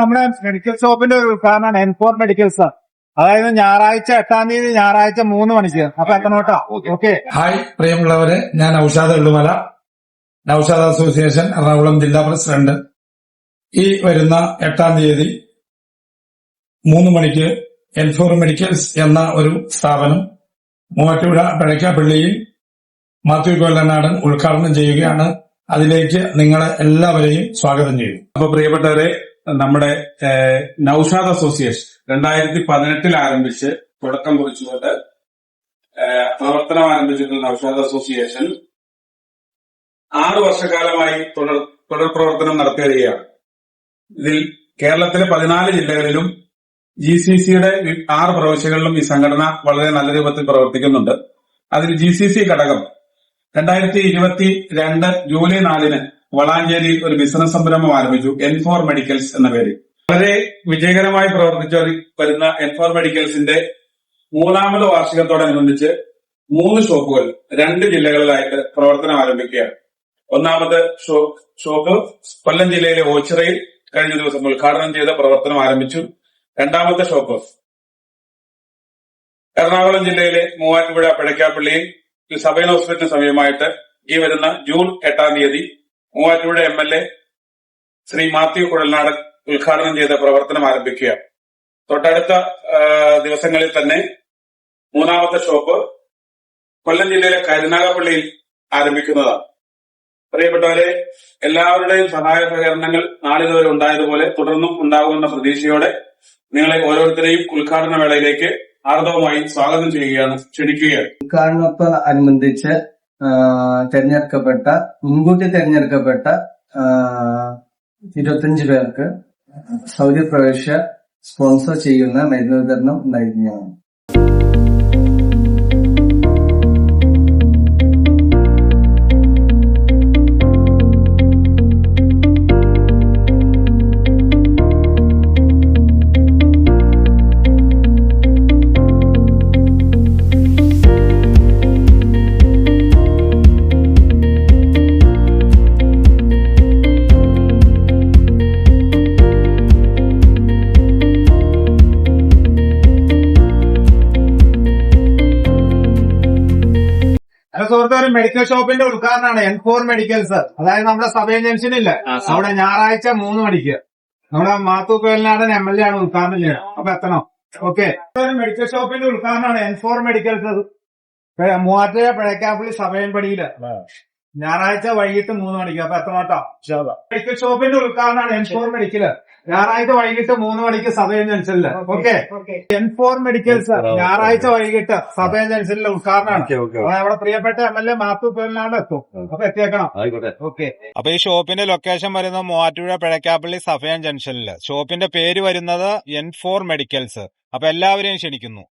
നമ്മുടെ മെഡിക്കൽ ഷോപ്പിന്റെ ഒരു ഉദ്ഘാടനമാണ് എൻഫോർ മെഡിക്കൽസ് അതായത് ഞായറാഴ്ച എട്ടാം തീയതി ഞായറാഴ്ച മൂന്ന് മണിക്ക്. അപ്പൊ എത്തണോട്ടോ ഓക്കെ ഹായ് പ്രിയമുള്ളവരെ ഞാൻ ഔഷാദ് എള്ളുമല നൌഷാദ് അസോസിയേഷൻ എറണാകുളം ജില്ലാ പ്രസിഡന്റ്. ഈ വരുന്ന എട്ടാം തീയതി മൂന്ന് മണിക്ക് എൻഫോർ മെഡിക്കൽസ് എന്ന ഒരു സ്ഥാപനം മൂവാറ്റുപുഴ പിഴയ്ക്കാപ്പള്ളിയിൽ മാത്യു കൊല്ലനാടൻ ഉദ്ഘാടനം ചെയ്യുകയാണ്. അതിലേക്ക് നിങ്ങളെ എല്ലാവരെയും സ്വാഗതം ചെയ്യുന്നു. അപ്പൊ പ്രിയപ്പെട്ടവരെ നമ്മുടെ നൌഷാദ് അസോസിയേഷൻ രണ്ടായിരത്തി പതിനെട്ടിൽ ആരംഭിച്ച് തുടക്കം കുറിച്ചുകൊണ്ട് പ്രവർത്തനം ആരംഭിച്ചിട്ടുള്ള നൌഷാദ് അസോസിയേഷൻ ആറു വർഷകാലമായി തുടർ തുടർ പ്രവർത്തനം നടത്തി വരികയാണ് ഇതിൽ കേരളത്തിലെ പതിനാല് ജില്ലകളിലും ജി സി സിയുടെ ആറ് പ്രവിശ്യകളിലും ഈ സംഘടന വളരെ നല്ല രൂപത്തിൽ പ്രവർത്തിക്കുന്നുണ്ട്. അതിൽ ജി സി സി ഘടകം രണ്ടായിരത്തി ഇരുപത്തി രണ്ട് ജൂലൈ നാലിന് വളാഞ്ചേരിയിൽ ഒരു ബിസിനസ് സംരംഭം ആരംഭിച്ചു എൻഫോർ മെഡിക്കൽസ് എന്ന പേര്. വളരെ വിജയകരമായി പ്രവർത്തിച്ചു വരുന്ന എൻഫോർ മെഡിക്കൽസിന്റെ മൂന്നാമത് വാർഷികത്തോടനുബന്ധിച്ച് മൂന്ന് ഷോപ്പുകൾ രണ്ട് ജില്ലകളിലായിട്ട് പ്രവർത്തനം ആരംഭിക്കുകയാണ്. ഒന്നാമത് ഷോപ്പ് കൊല്ലം ജില്ലയിലെ ഓച്ചിറയിൽ കഴിഞ്ഞ ദിവസം ഉദ്ഘാടനം ചെയ്ത പ്രവർത്തനം ആരംഭിച്ചു. രണ്ടാമത്തെ ഷോപ്പ് എറണാകുളം ജില്ലയിലെ മൂവാറ്റുപുഴ പിഴക്കാപ്പള്ളിയിൽ ഈ സബൈൻ ഹോസ്പിറ്റലിന് സമീപമായിട്ട് ഈ വരുന്ന ജൂൺ എട്ടാം തീയതി Muvattupuzha M L A Shri Mathew Kuzhalnadan ഉദ്ഘാടനം ചെയ്ത പ്രവർത്തനം ആരംഭിക്കുക. തൊട്ടടുത്ത ദിവസങ്ങളിൽ തന്നെ മൂന്നാമത്തെ ഷോപ്പ് കൊല്ലം ജില്ലയിലെ കരുനാഗപ്പള്ളിയിൽ ആരംഭിക്കുന്നതാണ്. പ്രിയപ്പെട്ടവരെ എല്ലാവരുടെയും സഹായ സഹകരണങ്ങൾ നാളിതുവരെ ഉണ്ടായതുപോലെ തുടർന്നും ഉണ്ടാകുമെന്ന പ്രതീക്ഷയോടെ നിങ്ങളെ ഓരോരുത്തരെയും ഉദ്ഘാടന വേളയിലേക്ക് ആർദവമായി സ്വാഗതം ചെയ്യുകയാണ് ക്ഷണിക്കുകയാണ്. ഉദ്ഘാടനത്തോട് അനുബന്ധിച്ച് ആ, തെരഞ്ഞെടുക്കപ്പെട്ട മുൻകൂട്ടി തെരഞ്ഞെടുക്കപ്പെട്ട ആ, ഇരുപത്തഞ്ച് പേർക്ക് സൗദി പ്രവേശ സ്പോൺസർ ചെയ്യുന്ന മരുന്ന് വിതരണം ഉണ്ടായിരിക്കുന്നതാണ് ഹലോ ഒരു മെഡിക്കൽ ഷോപ്പിന്റെ ഉദ്ഘാടനമാണ് എൻ ഫോർ മെഡിക്കൽസ് അതായത് നമ്മുടെ സബ് ഏജൻസിന് ഇല്ല അവിടെ ഞായറാഴ്ച മൂന്ന് മണിക്ക്. നമ്മുടെ മാത്തു കോയലിനാടൻ എം എൽ എ ആണ് ഉദ്ഘാടനം ചെയ്യുന്നത്. അപ്പൊ എത്തണം. ഓക്കെ മെഡിക്കൽ ഷോപ്പിന്റെ ഉദ്ഘാടനമാണ് N four medicals Muvattupuzha Pizhakkappally സഭയൻ പടിയിൽ ഞായറാഴ്ച വൈകിട്ട് മൂന്ന് മണിക്ക്. അപ്പൊ എത്ര വട്ടം മെഡിക്കൽ ഷോപ്പിന്റെ ഉദ്ഘാടനമാണ് എൻ ഫോർ മെഡിക്കൽ ഞായറാഴ്ച വൈകിട്ട് മൂന്ന് മണിക്ക് സബൈൻ ജംഗ്ഷനിൽ ഓക്കെ എൻ എൻഫോർ മെഡിക്കൽസ് ഞായറാഴ്ച വൈകിട്ട് സബൈൻ ജംഗ്ഷനിലെ ഉദ്ഘാടനമാണ്. നമ്മുടെ പ്രിയപ്പെട്ട എം എൽ എ മാത്തു പേരിലാണ് എത്തും. അപ്പൊ എത്തിയേക്കണം. ഓക്കെ അപ്പൊ ഈ ഷോപ്പിന്റെ ലൊക്കേഷൻ വരുന്നത് മൂവാറ്റുപുഴ പിഴക്കാപ്പള്ളി സഫയാൻ ജംഗ്ഷനിൽ ഷോപ്പിന്റെ പേര് വരുന്നത് എൻ ഫോർ മെഡിക്കൽസ് അപ്പൊ എല്ലാവരെയും ക്ഷണിക്കുന്നു.